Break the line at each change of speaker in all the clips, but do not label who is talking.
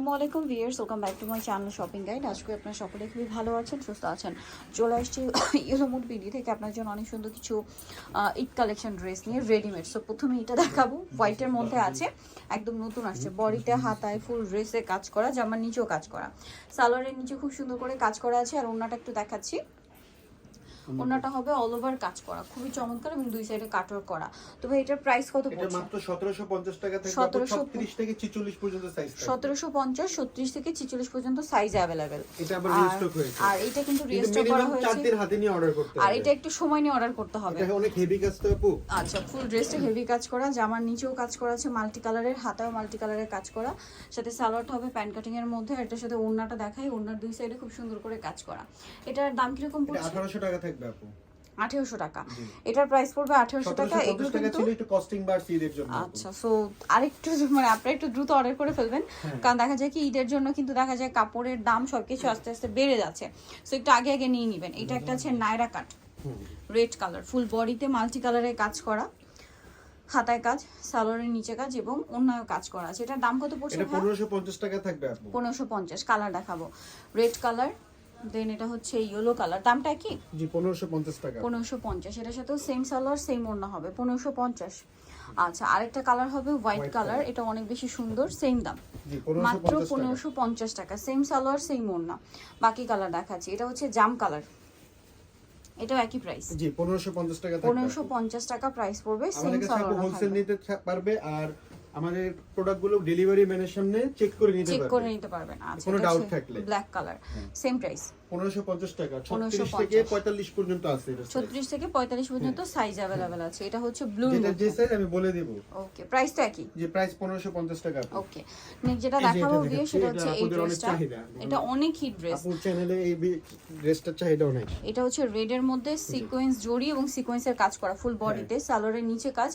আসসালামু আলাইকুম viewers welcome back to my channel shopping guide. আজকে আপনারা সকলে খুবই ভালো আছেন, সুস্থ আছেন। চলে আসছি ইয়েলোমুড বিডি থেকে। আপনার জন্য অনেক সুন্দর কিছু ইট কালেকশন ড্রেস নিয়ে রেডিমেড সো প্রথমে এটা দেখাবো। হোয়াইটের মধ্যে আছে, একদম নতুন আসছে। বডিতে হাতায় ফুল ড্রেসে কাজ করা, জামার নিচেও কাজ করা। সালোয়ারের নিচে খুব সুন্দর করে কাজ করা আছে। আর ওনাটা একটু দেখাচ্ছি। ওনাটা হবে অল ওভার কাজ করা খুবই চমৎকার এবং দুই সাইডে কাটওয়ার্ক করা। তো ভাই এটার প্রাইস কত
এটা
পড়ছে?
মাত্র 1750 টাকা থেকে
1750
36 থেকে 46 পর্যন্ত সাইজ থাকে
সতেরোশো পঞ্চাশ ছত্রিশ থেকে ছিচল্লিশ পর্যন্ত সাইজ অ্যাভেলেবেল
এটা আবার রিস্টক হয়েছে।
আর এটা কিন্তু রিস্টক করা
মিনিমাম চার দিন হাতে নিয়ে অর্ডার করতে হবে।
আর এটা একটু সময় নিয়ে অর্ডার করতে হবে।
এটা অনেক হেভি কাজ তো আপু।
আচ্ছা ফুল ড্রেসটা হেভি কাজ করা জামার নিচেও কাজ করা আছে মাল্টি কালারের হাতাও মাল্টি কালারের কাজ করা। সাথে সালোয়ারটা হবে প্যান্ট কাটিং এর মধ্যে আর এটার সাথে ওড়নাটা দেখাই ওড়নার দুই সাইডে খুব সুন্দর করে কাজ করা। এটার দাম কীরকম পড়ছে?
1800 টাকা থাকবে।
আঠেরোশো টাকা। এটার প্রাইস পড়বে আঠেরোশো টাকা এগুলো
1750
কিন্তু
কস্টিং বাড়ছে ঈদের জন্য।
আচ্ছা সো আরেকটু মানে আপনারা একটু দ্রুত অর্ডার করে ফেলবেন। কারণ দেখা যায় কি ঈদের জন্য কিন্তু দেখা যায় কাপড়ের দাম সবকিছু আস্তে আস্তে বেড়ে যাচ্ছে। সো একটু আগে আগে নিয়ে নেবেন। এটা একটা আছে Naira cut red colour full বডিতে মাল্টি কালারের কাজ করা। হাতায় কাজ সালোয়ারের নিচে কাজ এবং অন্যায় কাজ করা আছে। এটার দাম কত পড়ছে
পনেরোশো পঞ্চাশ টাকা থাকবে
পনেরোশো পঞ্চাশ কালার দেখাবো। রেড কালার দেন এটা হচ্ছে ইয়েলো কালার দামটা কি?
জি 1550 টাকা।
পনেরোশো পঞ্চাশ। এটার সাথেও সেম সালোয়ার সেম ওড়না হবে। পনেরোশো পঞ্চাশ। আচ্ছা আরেকটা কালার হবে হোয়াইট কালার এটা অনেক বেশি সুন্দর সেম দাম। মাত্র
1550 টাকা।
সেম সালোয়ার সেম ওড়না। বাকি কালার দেখাচ্ছি। এটা হচ্ছে জাম কালার এটাও একই প্রাইস
জি 1550 টাকা থাকবে।
পনেরোশো পঞ্চাশ টাকা প্রাইস পড়বে সেম সালোয়ার
হোলসেল নিতে পারবে আর আমাদের প্রোডাক্টগুলো ডেলিভারি ম্যানের সামনে চেক করে নিতে
চেক করে নিতে পারবেন আচ্ছা
কোনো ডাউট থাকলে।
ব্ল্যাক কালার সেম প্রাইস
1550 টাকা। 36
1550
থেকে 45 পর্যন্ত আছে এটা size।
ছত্রিশ থেকে পঁয়তাল্লিশ পর্যন্ত সাইজ অ্যাভেলেবেল আছে। এটা হচ্ছে ব্লু
যেটা যে সাইজ আমি বলে দিব।
ওকে প্রাইসটা একই
যে প্রাইস 1550 টাকা
ওকে নেক্সট যেটা দেখাবো
এটা
সেটা হচ্ছে এই ড্রেসটা এটা অনেক হিট ড্রেস
আপুর চ্যানেলে এই ড্রেসটার চাহিদা অনেক
এটা হচ্ছে রেড এর মধ্যে সিকোয়েন্স জড়ি এবং সিকোয়েন্সের কাজ করা ফুল বডিতে সালোয়ারের নিচে কাজ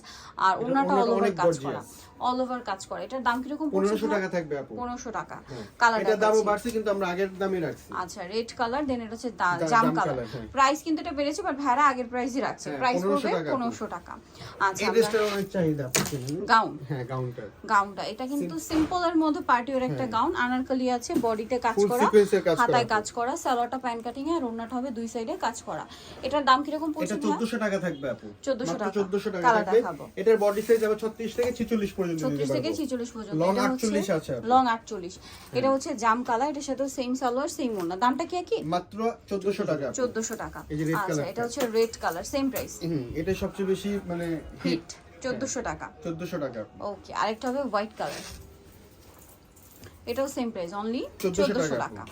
আর
এটা
ওনাটা অল ওভার কাজ করা। অল ওভার কাজ করা। এটার দাম কীরকম
1500 টাকা থাকবে আপু।
পনেরোশো টাকা।
হ্যাঁ।
কালার
দামও বাড়ছে কিন্তু আমরা আগের দামে রাখছি।
আচ্ছা রেড কালার দেন এটা হচ্ছে জাম কালার
হ্যাঁ।
প্রাইস কিন্তু এটা বেড়েছে বাট ভাড়া আগের প্রাইসই রাখছে।
হ্যাঁ,
প্রাইস
1500
পড়বে
টাকা।
পনেরোশো টাকা। আচ্ছা
এই ড্রেসটার অনেক চাহিদা
গাউন
হ্যাঁ গাউনটার
গাউনটা এটা কিন্তু সিম্পল এর মধ্যে পার্টি ওর একটা গাউন আনারকলি আছে বডিতে কাজ
হ্যাঁ।
করা হাতায় কাজ করা সালোয়ারটা প্যান্ট কাটিং এর ওড়নাটা হবে দুই সাইডে কাজ করা। এটার দাম কীরকম পড়ছে
এটা 1400 টাকা থাকবে আপু।
1400 টাকা।
1400 টাকা থাকবে। এটার বডি সাইজ হবে 36 থেকে 46 পর্যন্ত নিতে
ছত্রিশ থেকে
পারব।
ছিচল্লিশ পর্যন্ত।
Long
এটা হচ্ছে
48 আছে
লং আটচল্লিশ। এটা হচ্ছে জাম কালার এটার সাথে সেম সালোয়ার সেম ওড়না। দামটা কি একই?
মাত্র 1400 টাকা। আপু।
চোদ্দশো টাকা।
এই যে red
আচ্ছা এটা হচ্ছে red colour same price
hmm এটা সবচেয়ে বেশি মানে
হিট চোদ্দশো টাকা।
1400 টাকা।
ওকে আরেকটা হবে হোয়াইট কালার এটাও সেম প্রাইস অনলি
1400 টাকা।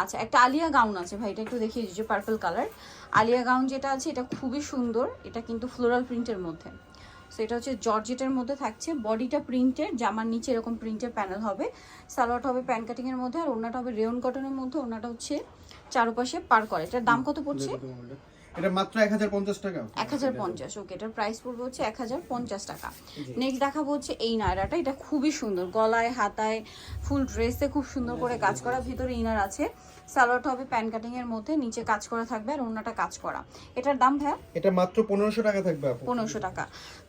আচ্ছা একটা আলিয়া গাউন আছে ভাই এটা একটু দেখিয়ে দিচ্ছি পার্পল কালার আলিয়া গাউন যেটা আছে এটা খুবই সুন্দর এটা কিন্তু ফ্লোরাল প্রিন্টের মধ্যে। সো এটা হচ্ছে জর্জেটের মধ্যে থাকছে বডিটা প্রিন্টের জামার নিচে এরকম প্রিন্টের প্যানেল হবে। সালোয়ারটা হবে প্যান কাটিং এর মধ্যে আর ওড়নাটা হবে রেয়ন কটনের মধ্যে ওড়নাটা হচ্ছে চারপাশে পার করে। এটার দাম কত পড়ছে?
এটা মাত্র 1050 টাকা।
এক হাজার পঞ্চাশ ওকে। এটার প্রাইস পড়বে হচ্ছে এক হাজার পঞ্চাশ টাকা। নেক্সট দেখাবো হচ্ছে এই নায়রাটা। এটা খুবই সুন্দর। গলায় হাতায় ফুল ড্রেসে খুব সুন্দর করে কাজ করা ভিতরে ইনার আছে। সালোয়ারটা হবে প্যান কাটিং এর মধ্যে নিচে কাজ করা থাকবে আর ওড়নাটা কাজ করা। এটার দাম ভাইয়া?
এটা মাত্র 1500 টাকা থাকবে আপু।
পনেরোশো টাকা।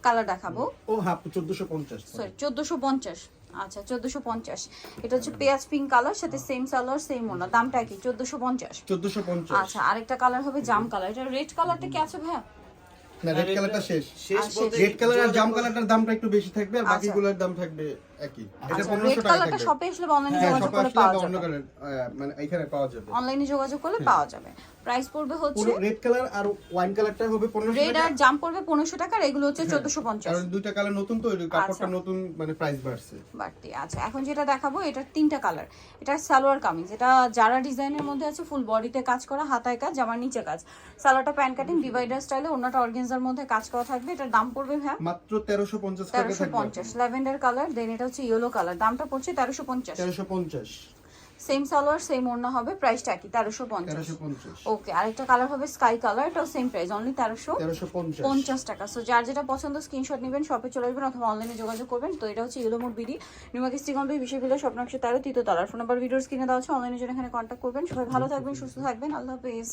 কালার দেখাবো।
ও হাফ 1450
সরি চোদ্দোশো পঞ্চাশ। আচ্ছা চোদ্দশো পঞ্চাশ। এটা হচ্ছে পেঁয়াজ পিঙ্ক কালার সাথে সেম সালোয়ার সেম ওড়না দামটা কি? চোদ্দোশো পঞ্চাশ।
1450
আচ্ছা আরেকটা কালার হবে জাম কালার এটা রেড কালারটা কি আছে ভাইয়া?
না রেড কালারটা শেষ।
শেষ
রেড কালার আর জাম কালারটার দামটা একটু বেশি থাকবে আর
আচ্ছা।
বাকিগুলোর দাম থাকবে একই। এটা
আচ্ছা
1500 টাকা
কালারটা শপে আসলে অনলাইনে
হ্যাঁ
যোগাযোগ করে পাওয়া
বা অন্য কালার মানে এখানে পাওয়া যাবে।
অনলাইনে যোগাযোগ করলে পাওয়া যাবে। প্রাইস পড়বে হচ্ছে
রেড কালার আর ওয়াইন কালারটা হবে 1500
রেড আর জাম পড়বে পনেরোশো টাকা আর এগুলো হচ্ছে চোদ্দশো পঞ্চাশ।
কারণ দুইটা কালার নতুন তো কাপড়টা
আচ্ছা।
নতুন মানে প্রাইস বাড়ছে।
বাড়তি। আচ্ছা এখন যেটা দেখাবো এটার তিনটা কালার এটা সালোয়ার কামিজ। এটা যারা ডিজাইনের মধ্যে আছে ফুল বডিতে কাজ করা হাতায় কাজ জামার নিচে কাজ। সালোয়ারটা প্যান্ট কাটিং ডিভাইডার স্টাইলে ওনাটা অর্গেনজার মধ্যে কাজ করা থাকবে। এটার দাম পড়বে হ্যাঁ?
মাত্র 1350 টাকা
তেরোশো
থাকবে
পঞ্চাশ। ল্যাভেন্ডার কালার দেন এটা হচ্ছে ইয়েলো কালার দামটা পড়ছে তেরোশো পঞ্চাশ।
1350
সেম সালোয়ার সেম ওড়না হবে প্রাইসটা কি তেরোশো পঞ্চাশ।
1350
ওকে আরেকটা কালার হবে স্কাই কালার এটাও সেম প্রাইস অনলি তেরোশো পঞ্চাশ। টাকা। সো যার যেটা পছন্দ স্ক্রিনশট নেবেন শপে চলে আসবেন অথবা অনলাইনে যোগাযোগ করবেন। তো এটা হচ্ছে ইলোমোট বিডি। নিউমার্ক স্টিগন্ড বিশেষ বিলে স্বপ্ন একশো তেরো তৃতীয় তলার ফোন নাম্বার ভিডিওস কিনে দেওয়া হচ্ছে অনলাইনে জন্য এখানে কন্ট্যাক্ট করবেন। সবাই ভালো থাকবেন সুস্থ থাকবেন। আল্লাহ হাফেজ।